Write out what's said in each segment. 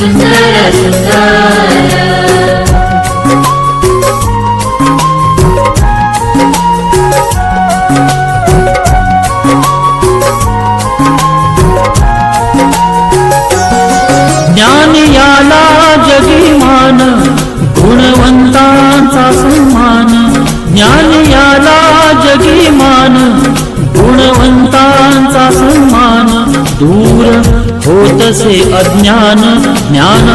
सुन्दर सुन्दर। ज्ञानयाला जिमान गुणवंता सामान ज्ञानयाला होतसे अज्ञान ज्ञान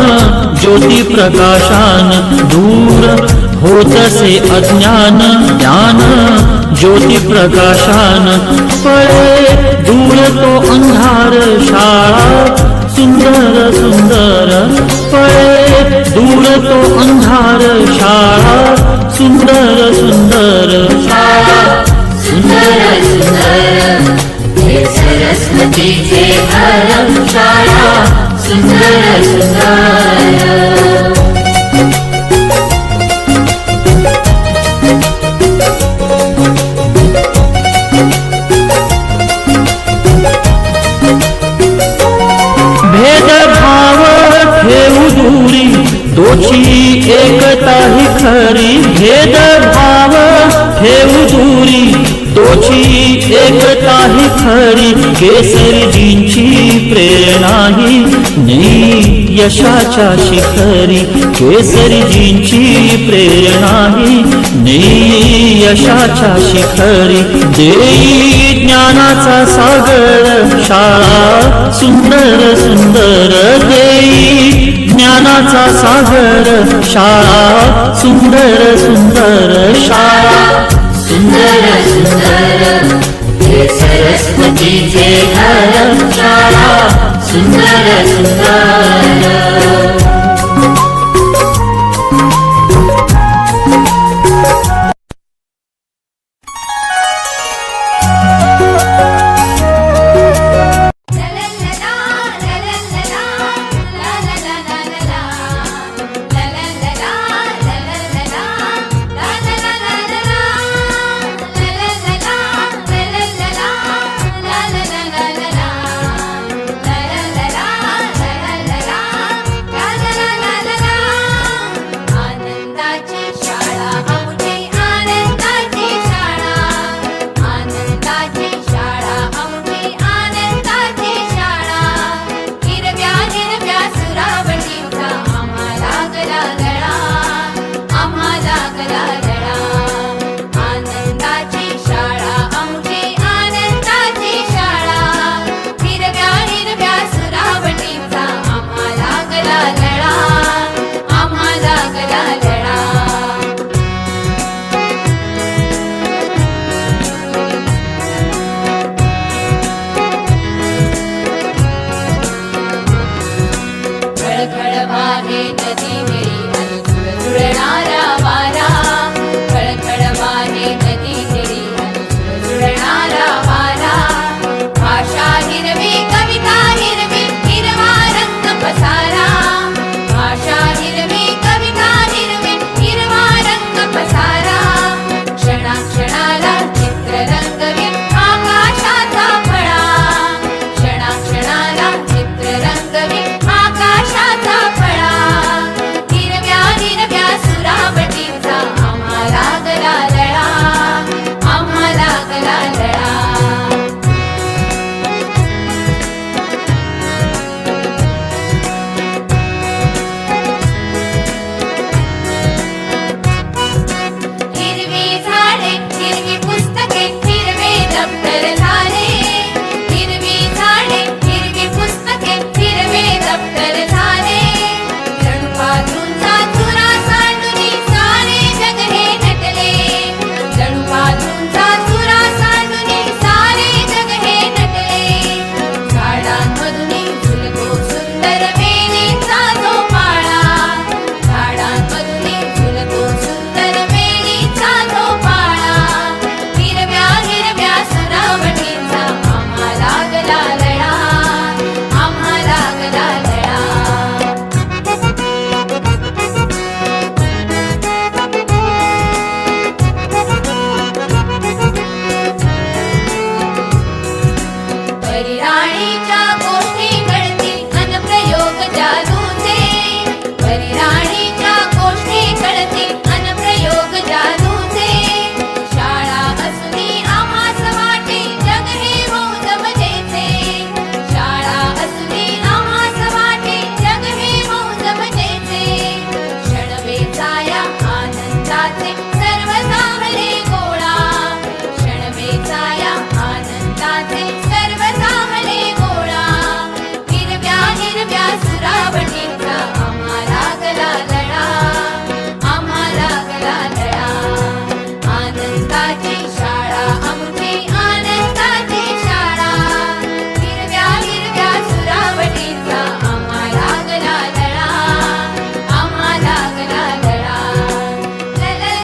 ज्योती प्रकाशान दूर होतसे अज्ञान ज्ञान ज्योती प्रकाशान पळे दूर तो अंधार शाळा सुंदर सुंदर। पळे दूर तो अंधार शाळा सुंदर सुंदर। दूरी दोची एकता ही खरी। भेदभाव ठेवू दूरी तोची एकता ही खरी। केसरीजींची प्रेरणा ही यशाच्या शिखरी केसरीजींची प्रेरणा ही नेई यशाच्या शिखरी देई ज्ञानाचा सागर शाळा सुंदर सुंदर देई ज्ञानाचा सागर शाळा सुंदर सुंदर शाळा सुंदर सुंदर सरस्वतीचे घर शाळा सुंदर सुंदर